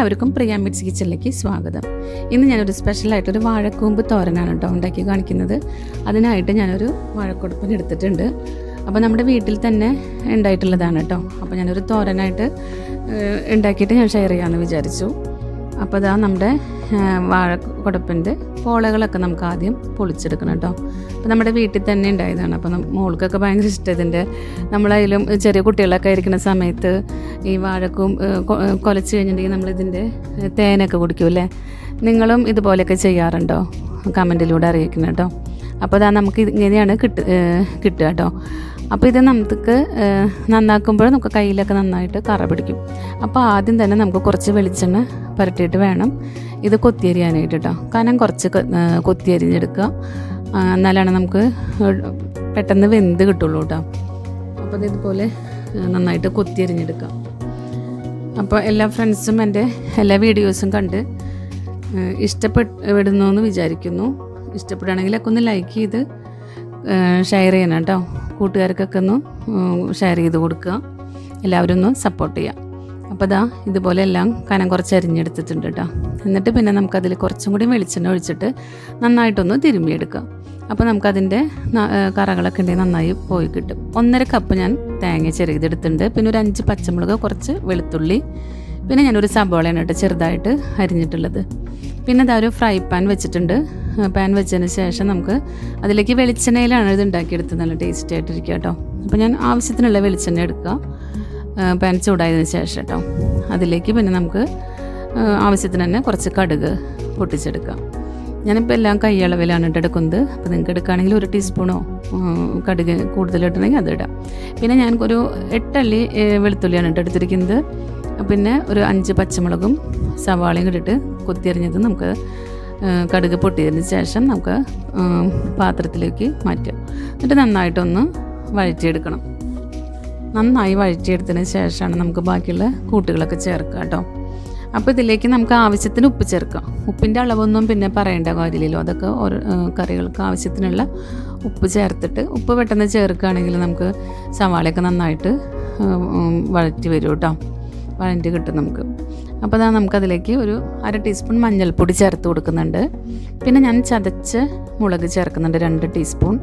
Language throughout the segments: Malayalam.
എല്ലാവർക്കും പ്രിയ മിറ്റ്സ് കിച്ചണിലേക്ക് സ്വാഗതം. ഇന്ന് ഞാനൊരു സ്പെഷ്യലായിട്ടൊരു വാഴക്കൂമ്പ് തോരനാണ് കേട്ടോ ഉണ്ടാക്കി കാണിക്കുന്നത്. അതിനായിട്ട് ഞാനൊരു വാഴക്കൊടുപ്പിന് എടുത്തിട്ടുണ്ട്. അപ്പോൾ നമ്മുടെ വീട്ടിൽ തന്നെ ഉണ്ടായിട്ടുള്ളതാണ് കേട്ടോ അപ്പോൾ ഞാനൊരു തോരനായിട്ട് ഉണ്ടാക്കിയിട്ട് ഞാൻ ഷെയർ ചെയ്യാമെന്ന് വിചാരിച്ചു. അപ്പോൾ ഇതാ നമ്മുടെ വാഴക്കൊടുപ്പിന്റെ പോളകളൊക്കെ നമുക്ക് ആദ്യം പൊളിച്ചെടുക്കണം കേട്ടോ. അപ്പോൾ നമ്മുടെ വീട്ടിൽ തന്നെ ഉണ്ടായതാണ്. അപ്പോൾ മോൾക്കൊക്കെ ഭയങ്കര ഇഷ്ടം ഇതിന്റെ നമ്മളതിലും ചെറിയ കുട്ടികളൊക്കെ ഇരിക്കുന്ന സമയത്ത് ഈ വാഴക്കും കുലച്ച് കഴിഞ്ഞിട്ടുണ്ടെങ്കിൽ നമ്മളിതിന്റെ തേനൊക്കെ കുടിക്കും അല്ലേ നിങ്ങളും ഇതുപോലെയൊക്കെ ചെയ്യാറുണ്ടോ? കമന്റിലൂടെ അറിയിക്കണം കേട്ടോ. അപ്പോൾ അതാ നമുക്ക് ഇങ്ങനെയാണ് കിട്ടു കിട്ടുക കേട്ടോ അപ്പോൾ ഇത് നമുക്ക് നന്നാക്കുമ്പോൾ നമുക്ക് കയ്യിലൊക്കെ നന്നായിട്ട് കറ പിടിക്കും. അപ്പോൾ ആദ്യം തന്നെ നമുക്ക് കുറച്ച് വെളിച്ചെണ്ണ പുരട്ടിയിട്ട് വേണം. ഇത് കൊത്തിയരിയാനായിട്ട് കേട്ടോ കനം കുറച്ച് കൊത്തിയരിഞ്ഞെടുക്കുക എന്നാലാണ് നമുക്ക് പെട്ടെന്ന് വെന്ത് കിട്ടുള്ളൂ കേട്ടോ അപ്പോൾ ഇതുപോലെ നന്നായിട്ട് കൊത്തിയരിഞ്ഞെടുക്കാം അപ്പോൾ എല്ലാ ഫ്രണ്ട്സും എന്റെ എല്ലാ വീഡിയോസും കണ്ട് ഇഷ്ടപ്പെടുന്നു എന്ന് വിചാരിക്കുന്നു. ഇഷ്ടപ്പെടുകയാണെങ്കിലൊക്കെ ഒന്ന് ലൈക്ക് ചെയ്ത് ഷെയർ ചെയ്യണം കേട്ടോ. കൂട്ടുകാർക്കൊക്കെ ഒന്ന് ഷെയർ ചെയ്ത് കൊടുക്കുക. എല്ലാവരും ഒന്ന് സപ്പോർട്ട് ചെയ്യാം അപ്പോൾ അതാ ഇതുപോലെ എല്ലാം കനം കുറച്ച് അരിഞ്ഞെടുത്തിട്ടുണ്ട് കേട്ടോ. എന്നിട്ട് പിന്നെ നമുക്കതിൽ കുറച്ചും കൂടി വെളിച്ചെണ്ണ ഒഴിച്ചിട്ട് നന്നായിട്ടൊന്ന് തിരുമ്പിയെടുക്കുക അപ്പോൾ നമുക്കതിന്റെ കറകളൊക്കെ ഉണ്ടെങ്കിൽ നന്നായി പോയി കിട്ടും. ഒന്നര കപ്പ് ഞാൻ തേങ്ങ ചെറുതെടുത്തിട്ടുണ്ട് പിന്നെ ഒരു അഞ്ച് പച്ചമുളക് കുറച്ച് വെളുത്തുള്ളി. പിന്നെ ഞാനൊരു സബോളയാണ് കേട്ടോ ചെറുതായിട്ട് അരിഞ്ഞിട്ടുള്ളത്. പിന്നെ ഇതാ ഒരു ഫ്രൈ പാൻ വെച്ചിട്ടുണ്ട്. പാൻ വെച്ചതിന് ശേഷം നമുക്ക് അതിലേക്ക് വെളിച്ചെണ്ണയിലാണ് ഇത് ഉണ്ടാക്കിയെടുത്തത്. നല്ല ടേസ്റ്റി ആയിട്ടിരിക്കുക കേട്ടോ. അപ്പോൾ ഞാൻ ആവശ്യത്തിനുള്ള വെളിച്ചെണ്ണ എടുക്കുക. പാൻ ചൂടായതിനു ശേഷം കേട്ടോ. അതിലേക്ക് പിന്നെ നമുക്ക് ആവശ്യത്തിന് തന്നെ കുറച്ച് കടുക് പൊട്ടിച്ചെടുക്കാം ഞാനിപ്പോൾ എല്ലാം കൈയളവിലാണ് കേട്ടോ എടുക്കുന്നത്. അപ്പോൾ നിങ്ങൾക്ക് എടുക്കുകയാണെങ്കിൽ ഒരു ടീസ്പൂണോ കടുക് കൂടുതൽ ഇടണമെങ്കിൽ അത് ഇടാം. പിന്നെ ഞാൻ ഒരു എട്ടല്ലി വെളുത്തുള്ളിയാണ് കേട്ടോ എടുത്തിരിക്കുന്നത്. പിന്നെ ഒരു അഞ്ച് പച്ചമുളകും സവാളയും ഇട്ടിട്ട് കൊത്തിയരിഞ്ഞത് നമുക്ക് കടുക് പൊട്ടിയതിന് ശേഷം നമുക്ക് പാത്രത്തിലേക്ക് മാറ്റാം. എന്നിട്ട് നന്നായിട്ടൊന്ന് വഴറ്റിയെടുക്കണം. നന്നായി വഴറ്റിയെടുത്തതിന് ശേഷമാണ് നമുക്ക് ബാക്കിയുള്ള കൂട്ടുകളൊക്കെ ചേർക്കുക കേട്ടോ. അപ്പോൾ ഇതിലേക്ക് നമുക്ക് ആവശ്യത്തിന് ഉപ്പ് ചേർക്കാം. ഉപ്പിന്റെ അളവൊന്നും പിന്നെ പറയേണ്ട കാര്യമില്ലല്ലോ. അതൊക്കെ ഓരോ കറികൾക്ക് ആവശ്യത്തിനുള്ള ഉപ്പ് ചേർത്തിട്ട് ഉപ്പ് പെട്ടെന്ന് ചേർക്കുകയാണെങ്കിൽ നമുക്ക് സവാളയൊക്കെ നന്നായിട്ട് വഴറ്റി വരും കേട്ടോ. വഴറ്റി കിട്ടും നമുക്ക്. അപ്പോൾ അതാ നമുക്കതിലേക്ക് ഒരു അര ടീസ്പൂൺ മഞ്ഞൾപ്പൊടി ചേർത്ത് കൊടുക്കുന്നുണ്ട്. പിന്നെ ഞാൻ ചതച്ച് മുളക് ചേർക്കുന്നുണ്ട് രണ്ട് ടീസ്പൂൺ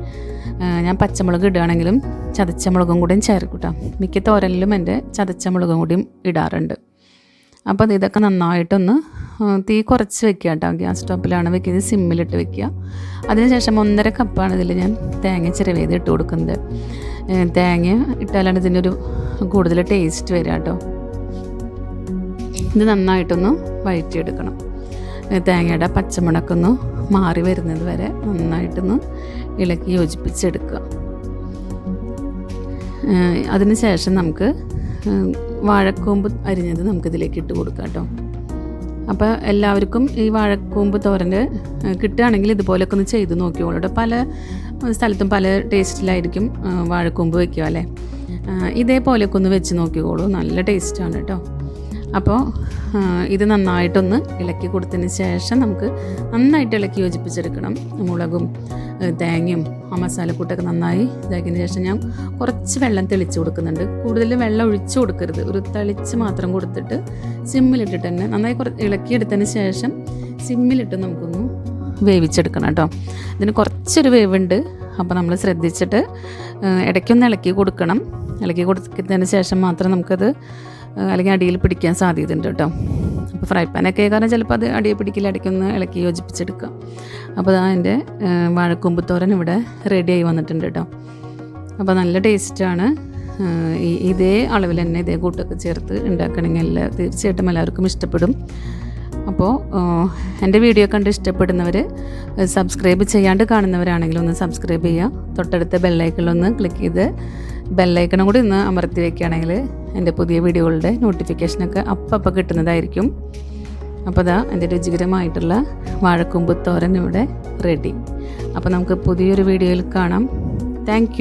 ഞാൻ പച്ചമുളക് ഇടുകയാണെങ്കിലും ചതച്ച മുളകും കൂടിയും ചേർക്കൂട്ടാം കേട്ടോ. മിക്ക തോരനിലും എന്റെ ചതച്ച മുളകും കൂടിയും ഇടാറുണ്ട്. അപ്പോൾ ഇതൊക്കെ നന്നായിട്ടൊന്ന് തീ കുറച്ച് വെക്കുക കേട്ടോ. ഗ്യാസ് സ്റ്റോപ്പിലാണ് വെക്കുന്നത് സിമ്മിലിട്ട് വെക്കുക. അതിനുശേഷം ഒന്നര കപ്പാണ് ഇതിൽ ഞാൻ തേങ്ങ ചിരവേത് ഇട്ട് കൊടുക്കുന്നത്. തേങ്ങ ഇട്ടാലാണ് ഇതിന്റെ ഒരു കൂടുതൽ ടേസ്റ്റ് വരിക കേട്ടോ. ഇത് നന്നായിട്ടൊന്ന് വഴറ്റിയെടുക്കണം. തേങ്ങയുടെ പച്ചമുളക്കൊന്ന് മാറി വരുന്നത് വരെ നന്നായിട്ടൊന്ന് ഇളക്കി യോജിപ്പിച്ചെടുക്കുക. അതിന് ശേഷം നമുക്ക് വാഴക്കൂമ്പ് അരിഞ്ഞത് നമുക്കിതിലേക്ക് ഇട്ട് കൊടുക്കാം കേട്ടോ. അപ്പോൾ എല്ലാവർക്കും ഈ വാഴക്കൂമ്പ് തോരന്റെ കിട്ടുകയാണെങ്കിൽ ഇതുപോലൊക്കെ ഒന്ന് ചെയ്ത് നോക്കിയോളൂ പല സ്ഥലത്തും പല ടേസ്റ്റിലായിരിക്കും വാഴക്കൂമ്പ് വയ്ക്കുക അല്ലേ? ഇതേപോലെയൊക്കെ ഒന്ന് വെച്ച് നോക്കിക്കോളൂ. നല്ല ടേസ്റ്റാണ് കേട്ടോ. അപ്പോൾ ഇത് നന്നായിട്ടൊന്ന് ഇളക്കി കൊടുത്തതിന് ശേഷം നമുക്ക് നന്നായിട്ട് ഇളക്കി യോജിപ്പിച്ചെടുക്കണം മുളകും തേങ്ങയും ആ മസാലക്കൂട്ടൊക്കെ നന്നായി ഇതാക്കിയതിന് ശേഷം ഞാൻ കുറച്ച് വെള്ളം തെളിച്ച് കൊടുക്കുന്നുണ്ട്. കൂടുതൽ വെള്ളം ഒഴിച്ച് കൊടുക്കരുത്. ഒരു തളിച്ച് മാത്രം കൊടുത്തിട്ട് സിമ്മിലിട്ടിട്ട് തന്നെ നന്നായി കുറച്ച് ഇളക്കിയെടുത്തതിന് ശേഷം സിമ്മിലിട്ട് നമുക്കൊന്ന് വേവിച്ചെടുക്കണം കേട്ടോ. ഇതിന് കുറച്ചൊരു വേവുണ്ട്. അപ്പോൾ നമ്മൾ ശ്രദ്ധിച്ചിട്ട് ഇടയ്ക്കൊന്ന് ഇളക്കി കൊടുക്കണം. ഇളക്കി കൊടുത്തതിന് ശേഷം മാത്രം നമുക്കത് അല്ലെങ്കിൽ അടിയിൽ പിടിക്കാൻ സാധ്യതയുണ്ട് കേട്ടോ. അപ്പോൾ ഫ്രൈ പാനൊക്കെ കാരണം ചിലപ്പോൾ അത് അടിയിൽ പിടിക്കില്ല ഇടയ്ക്കൊന്ന് ഇളക്കി യോജിപ്പിച്ചെടുക്കാം അപ്പോൾ അതാ എന്റെ വാഴക്കൊമ്പുത്തോരൻ ഇവിടെ റെഡിയായി വന്നിട്ടുണ്ട് കേട്ടോ. അപ്പോൾ നല്ല ടേസ്റ്റാണ് ഇതേ അളവിൽ തന്നെ ഇതേ കൂട്ടൊക്കെ ചേർത്ത് ഉണ്ടാക്കണമെങ്കിൽ തീർച്ചയായിട്ടും എല്ലാവർക്കും ഇഷ്ടപ്പെടും. അപ്പോൾ എന്റെ വീഡിയോ കണ്ട് ഇഷ്ടപ്പെടുന്നവർ സബ്സ്ക്രൈബ് ചെയ്യാണ്ട് കാണുന്നവരാണെങ്കിൽ ഒന്ന് സബ്സ്ക്രൈബ് ചെയ്യുക. തൊട്ടടുത്ത ബെല്ലൈക്കിലൊന്ന് ക്ലിക്ക് ചെയ്ത് ബെല്ലൈക്കണും കൂടി ഒന്ന് അമർത്തി വെക്കുകയാണെങ്കിൽ എന്റെ പുതിയ വീഡിയോകളുടെ നോട്ടിഫിക്കേഷനൊക്കെ അപ്പം കിട്ടുന്നതായിരിക്കും. അപ്പോൾ അതാ എന്റെ രുചികരമായിട്ടുള്ള വാഴക്കൊമ്പ് തോരൻ ഇവിടെ റെഡി. അപ്പോൾ നമുക്ക് പുതിയൊരു വീഡിയോയിൽ കാണാം. താങ്ക്